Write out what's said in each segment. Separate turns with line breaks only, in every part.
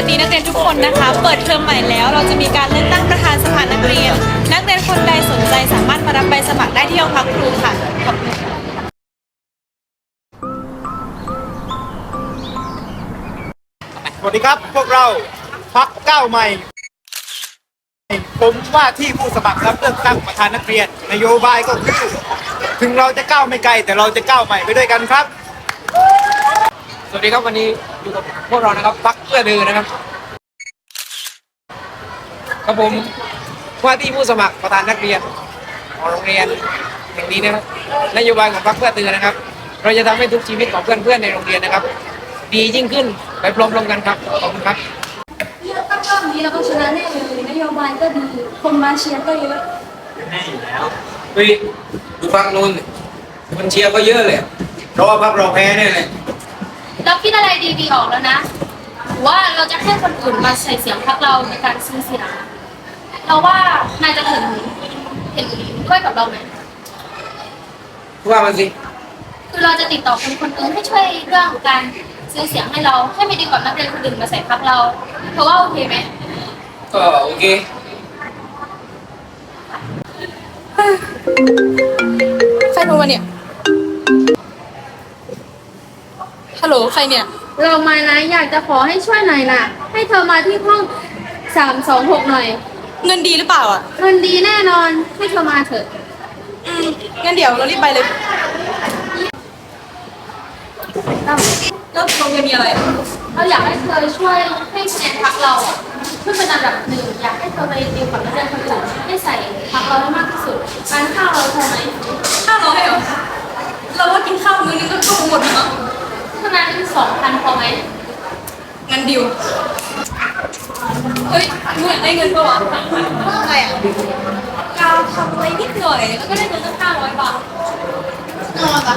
วัสดีนักเรียนทุกคนนะคะ เปิดเทอมใหม่แล้ว เราจะมีการเลือกตั้งประธานสภานักเรียน นักเรียนคนใดสนใจสามารถมารับใบสมัครได้ที่ห้องพักครูค่ะขอบคุณค่ะ
สวัสดีครับพวกเราพักเก้าใหม่ผมว่าที่ผู้สมัครรับเลือกตั้งประธานนักเรียน นโยบายก็คือ ถึงเราจะก้าวไม่ไกลแต่เราจะก้าวใหม่ไปด้วยกันครับ
สวัสดีครับวันนี้อยู่กับพวกเรานะครับพักเพื่อเดินนะครับครับผมว่าที่ผู้สมัครประธานนักเรียนของโรงเรียนแห่งนี้นะครับนโยบายของพรรคเพื่อเตือนนะครับ เราจะทำให้ทุกชีวิตของเพื่อนๆในโรงเรียนนะครับ ดียิ่งขึ้นไปพร้อมๆกันครับขอบคุณครับ
เลือกตั้งรอบนี้เราก็ชนะแน่เลยนโยบายก็ดีคนมาเชียร์ก็เยอะ
เฮ้ยดูพักนู้นคนเชียร์ก็เยอะเลยเพราะว่าพักเราแพ้แน่เลย
เราคิดอะไรดีๆออกแล้วนะหรือว่าเราจะให้คนอื่นมาใส่เสียงพรรคเราในการซื้อเสียงเราว่านายจะเห็นเห็นด้วยกับเราไหม
ว่ามันสิ
คือเราจะติดต่อคนคนอื่นให้ช่วยเรื่องการซื้อเสียงให้เราให้ไม่ดีกว่านักเรียนคนอื่นมาใส่พรรคเราเพราะว่าโอเคไหม
ก็โอเค
ใครโทรมาเนี่ย ฮัลโหลใครเนี่ย
เรามานะอยากจะขอให้ช่วยหน่อยนะให้เธอมาที่ห้องสามสองหกหน่อย
เงินดีหรือเปล่าอะ
เงินดีแน่นอนให้เธอมาเถอะ
อืมงั้นเดี๋ยวเรารีบไปเลยแล้วตรงเงินมีอะไร
เราอยากให้เธอช่วยให้คะแนนพักเราอะขึ้นเป็นอันดับหนึ่งอยากให้เธอไปดีลกับนักเรียนคนอื่นให้ใส่พักเราให้มากที่สุดการข้าวเราเธอไหม
ห้าร้อยเหรอเราว่ากินข้าวมื้อนึงก็ตุ้หมดแล้วมั้ง
คะแนน สองพันพอไหม
งั้นดิวเฮ้ยมึงอยากได้เงินปะวะอะไรอะกาวทำอะไรนิดหน่อยแล้วก็ได้เงินตั้งห้าร้อยบาทนอนปะ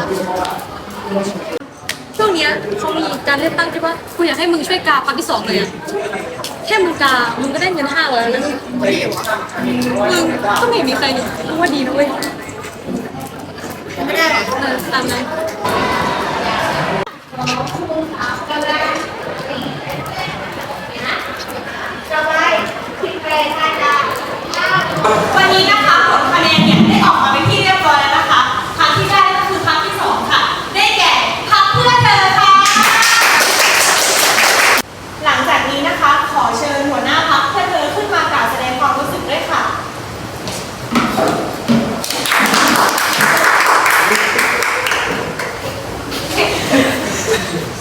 ช่วงเนี้ยเขามีการเลือกตั้งใช่ปะกูอยากให้มึงช่วยกาพักที่สองเลยอะแค่มึงกา มึงก็ได้เงินห้าร้อยแล้วนะมึงก็ไม่มีใครอยู่มึงว่าดีนะเว้ยไม่ได้หรอเออตามนั้นวันนี้นะคะผลคะแนนเนี่ยได้ออกมาเป็นที่เรียบร้อยแล้วนะคะพรรคที่ได้ก็คือพรรคที่สองค่ะ ได้แก่พรรคเพื่อเธอค่ะ หลังจากนี้นะคะ ขอเชิญหัวหน้าพรรคเพื่อเธอขึ้นมากล่าวแสดงความรู้สึกด้วยค่ะ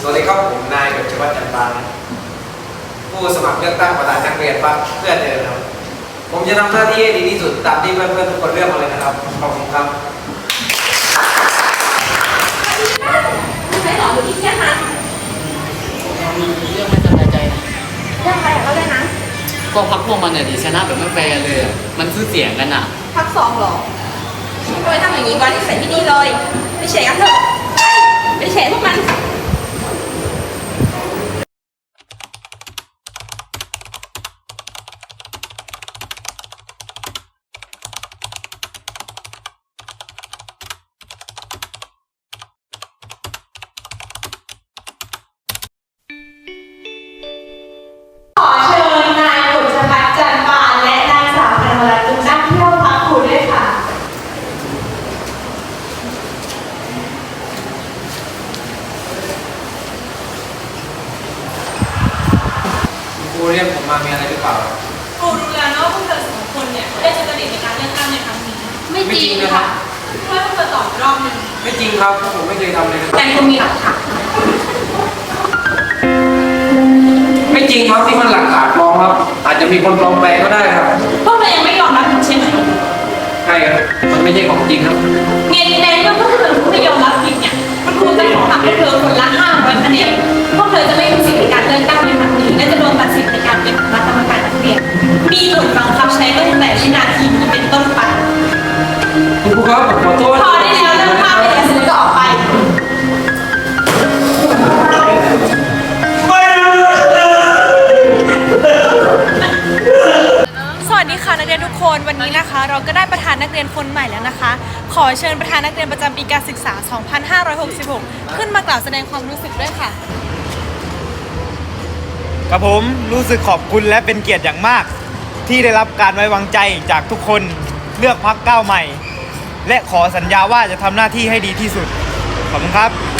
ส วัสดีครับผมนายกฤษวัฒน์จันทร์บานผู้สมัครเลือกตั้งประธานนักเรียนพรรคเพื่อเดินครับ ผมจะทำหน้าที่ให้ดีที่สุดตามที่เพื่อนๆทุกคนเลือกมาเลยนะครับขอบคุณครับ
ใช้หรอหรือที่แค่นั้น
เรื่องไม่สบายใจนะ
เรื่องอะไรอะเราเลยนะ
ก็พักพวกมันเนี่ยดีชนะแบบไม่แฟร์เลยอะมันซื้อเสียงกันอะ
พักสองเหรอทำไมทำอย่างนี้วะที่ใส่ไม่ดีเลยไปเฉยกันเถอะไปเฉยพวกมัน รู
เรียกผมมามีอะไรหรือเปล่า
ครูรู้แล้วนะว่าพวกเธอสองคนเนี่ยได้จะกระดิ่ในการเลือกตั้งในครั้งนี้
ไม่จริง
ไม่จริงนะครับ
ค่ะ
เพื่อให้พวกเธอตอบอีกรอบหนึ่ง
ไม่จริงครับผมไม่เคยทำเลยนะ
แต่ครูมีหลักฐาน
ไม่จริงครับที่มันหลักฐานปลอมครับ อาจจะมีคนปลอมแปลงก็ได้ครับ
พวกเธอยังไม่ยอมรับผิดใช่ไหม
ใช่ครับมันไม่ใช่ของจริงครับ
เนี่ยในเมื่อพวกเธอไม่ยอมรับผิดเนี่ยคุณครูจะขอหักพวกเธอคนละห้าร้อยคะแนน รียนทุกคนวันนี้นะคะ เราก็ได้ประธานนักเรียนคนใหม่แล้วนะคะ ขอเชิญประธานนักเรียนประจำปีการศึกษา 2566 ขึ้นมากล่าวแสดงความรู้สึกด้วยค่ะ
กับผมรู้สึกขอบคุณและเป็นเกียรติอย่างมาก ที่ได้รับการไว้วางใจจากทุกคนเลือกพักก้าวใหม่ และขอสัญญาว่าจะทำหน้าที่ให้ดีที่สุด ขอบคุณครับ